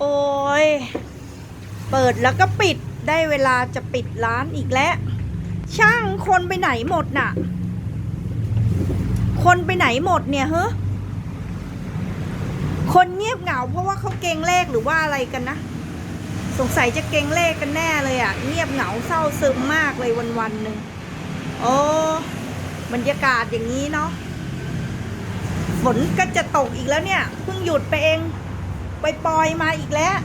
โอ้ย เปิดแล้วก็ปิด ได้เวลาจะปิดร้านอีกแล้ว ช่างคนไปไหนหมดน่ะ คนไปไหนหมดเนี่ยเฮ้คนเงียบเหงา เพราะว่าเขาเกงเลขหรือว่าอะไรกันนะ สงสัยจะเกงเลขกันแน่เลยอะ่ะ เงียบเหงาเศร้าซึมมากเลยวันวันหนึ่งโอ้บรรยากาศอย่างนี้เนาะฝนก็จะตกอีกแล้วเนี่ยเพิ่งหยุดไปเอง ปปล่อยๆมาอีกแล้ว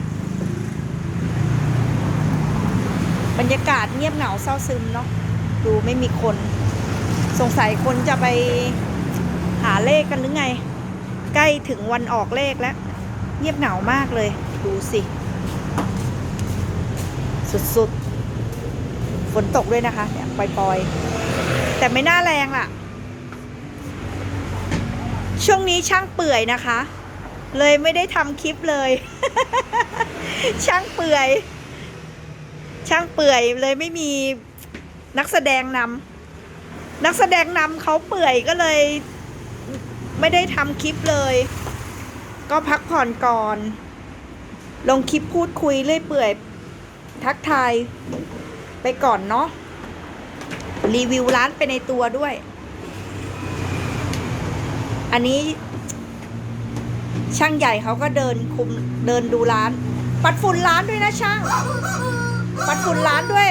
บรรยากาศเงียบเหงาเศร้าซึมเนาะดูไม่มีคน สงสัยคนจะไปหาเลขกันหรือไง ใกล้ถึงวันออกเลขแล้ว เงียบเหงามากเลย ดูสิ สุดๆ ฝนตกด้วยนะคะ เนี่ยปล่อยๆ แต่ไม่น่าแรงล่ะ ช่วงนี้ช่างเปื่อยนะคะ เลยไม่ได้ทำคลิปเลย ช่างเปื่อย ช่างเปื่อยเลยไม่มีนักแสดงนำนักแสดงนำเขาเปื่อยก็เลย ไม่ได้ทำคลิปเลย ก็พักผ่อนก่อน ลงคลิปพูดคุยเรื่อยเปื่อย ทักทายไปก่อนเนาะรีวิวร้านไปในตัวด้วย อันนี้ ช่างใหญ่เขาก็เดินคุมเดินดูร้าน ปัดฝุ่นร้านด้วยนะช่าง ปัดฝุ่นร้านด้วย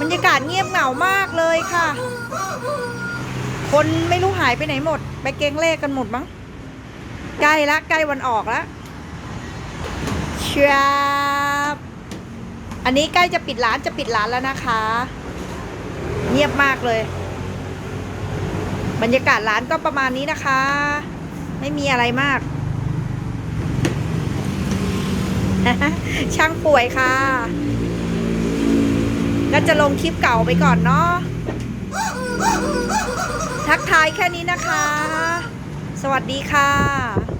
บรรยากาศเงียบเหงามากเลยค่ะ คนไม่รู้หายไปไหนหมด ไปเกงเลขกันหมดมั้งใกล้ละใกล้วันออกล้วครับอันนี้ใกล้จะปิดร้านจะปิดร้านแล้วนะคะ เงียบมากเลย บรรยากาศร้านก็ประมาณนี้นะคะ ไม่มีอะไรมาก ช่างป่วยค่ะก็จะลงคลิปเก่าไปก่อนเนาะทักทายแค่นี้นะคะ สวัสดีค่ะ